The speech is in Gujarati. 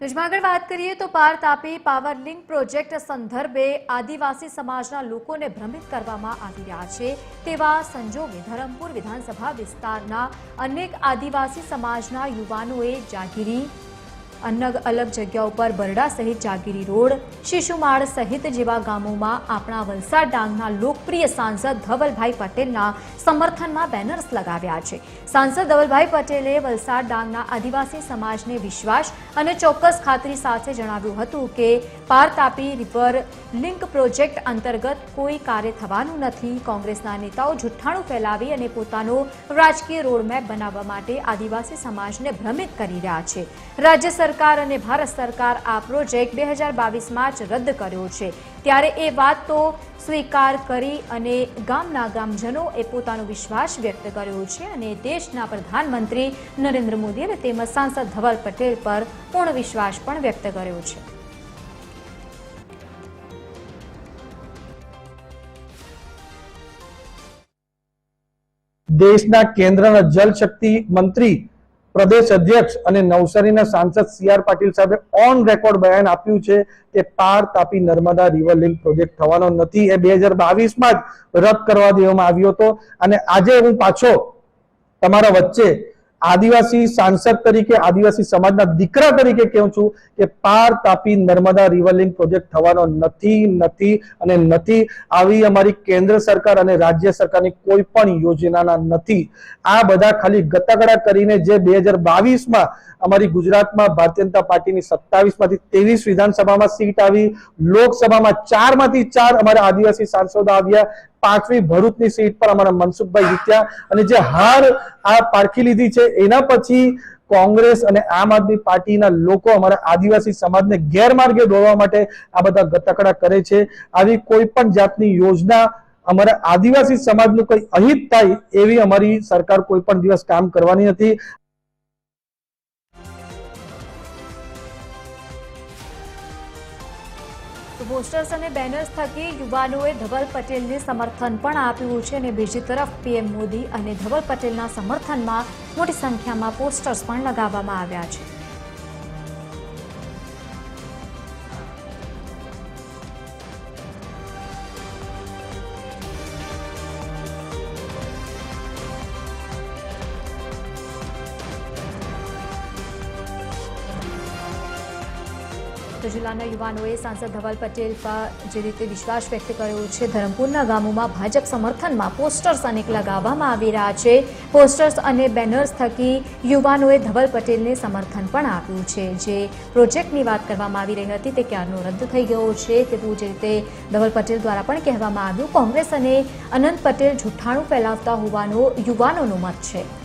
નિજમાં આગળ વાત કરીએ તો પાર તાપી પાવર લિંક પ્રોજેક્ટ સંદર્ભે આદિવાસી સમાજના લોકોને ભ્રમિત કરવામાં આવી રહ્યા છે તેવા સંજોગે ધરમપુર વિધાનસભા વિસ્તારના અનેક આદિવાસી સમાજના યુવાનોએ જાગીરી અલગ અલગ જગ્યાઓ પર બરડા સહિત જાગીરી રોડ, શિશુમાળ સહિત જેવા ગામોમાં આપણા વલસાડ ડાંગના લોકપ્રિય સાંસદ ધવલભાઈ પટેલના સમર્થનમાં બેનર્સ લગાવ્યા છે. સાંસદ ધવલભાઈ પટેલે વલસાડ ડાંગના આદિવાસી સમાજને વિશ્વાસ અને ચોક્કસ ખાતરી સાથે જણાવ્યું હતું કે Par Tapi river link project અંતર્ગત કોઈ કાર્ય થવાનું નથી. કોંગ્રેસના નેતાઓ જુઠ્ઠાણું ફેલાવી અને પોતાનો રાજકીય રોડમેપ બનાવવા માટે આદિવાસી સમાજને ભ્રમિત કરી રહ્યા છે. રાજ્ય સરકાર અને ભારત સરકાર આ પ્રોજેક્ટ બે હજાર જ રદ કર્યો છે. ત્યારે એ વાત તો સ્વીકાર કરી અને ગામના ગામજનો એ પોતાનો વિશ્વાસ વ્યક્ત કર્યો છે અને દેશના પ્રધાનમંત્રી નરેન્દ્ર મોદી અને તેમજ સાંસદ ધવલ પટેલ પર પૂર્ણ વિશ્વાસ પણ વ્યક્ત કર્યો છે. દેશના કેન્દ્રના જલશક્તિ મંત્રી પ્રદેશ અધ્યક્ષ અને નવસારીના સાંસદ સી આર પાટીલ સાહેબે ઓન રેકોર્ડ બયાન આપ્યું છે કે Par Tapi Narmada river link project થવાનો નથી. એ બે હજાર બાવીસમાં જ રદ કરવા દેવામાં આવ્યો હતો. અને આજે હું પાછો તમારા વચ્ચે આદિવાસી સાંસદ તરીકે, આદિવાસી સમાજના દીકરા તરીકે કહું છું કે પાર તાપી નર્મદા રિવરલિંક પ્રોજેક્ટ થવાનો નથી નથી અને નથી. આવી અમારી કેન્દ્ર સરકાર અને રાજ્ય સરકારની કોઈ પણ યોજનાના નથી. આ બધા ખાલી ગતાગડા કરીને જે બે હજાર બાવીસમાં અમારી ગુજરાતમાં ભારતીય જનતા પાર્ટીની સત્તાવીસમાંથી ત્રેવીસ વિધાનસભામાં સીટ આવી, લોકસભામાં ચારમાંથી ચાર અમારા આદિવાસી સાંસદો આવ્યા. પાંચમી ભરૂચની સીટ પર અમારા મનસુખભાઈ જીત્યા અને જે હાર આ પારખી લીધી છે, એના પછી કોંગ્રેસ અને આમ આદમી પાર્ટીના લોકો અમારા આદિવાસી સમાજને ગેરમાર્ગે દોરવા માટે આ બધા ગતકડા કરે છે. આવી કોઈ પણ જાતની યોજના અમારા આદિવાસી સમાજનું કઈ અહિત થાય એવી અમારી સરકાર કોઈ પણ દિવસ કામ કરવાની નથી. તો પોસ્ટર્સ અને બેનર્સ થકી યુવાનોએ ધવલ પટેલને સમર્થન પણ આપ્યું છે અને બીજી તરફ પીએમ મોદી અને ધવલ પટેલના સમર્થનમાં મોટી સંખ્યામાં પોસ્ટર્સ પણ લગાવવામાં આવ્યા છે. તો જિલ્લાના યુવાનોએ સાંસદ ધવલ પટેલ પર જે રીતે વિશ્વાસ વ્યક્ત કર્યો છે, ધરમપુરના ગામોમાં ભાજપ સમર્થનમાં પોસ્ટર્સ અનેક લગાવવામાં આવી રહ્યા છે. પોસ્ટર્સ અને બેનર્સ થકી યુવાનોએ ધવલ પટેલને સમર્થન પણ આપ્યું છે. જે પ્રોજેક્ટની વાત કરવામાં આવી રહી હતી, તે ક્યારનો રદ થઈ ગયો છે તેવું જે રીતે ધવલ પટેલ દ્વારા પણ કહેવામાં આવ્યું. કોંગ્રેસ અને અનંત પટેલ જુઠ્ઠાણું ફેલાવતા હોવાનો યુવાનોનો મત છે.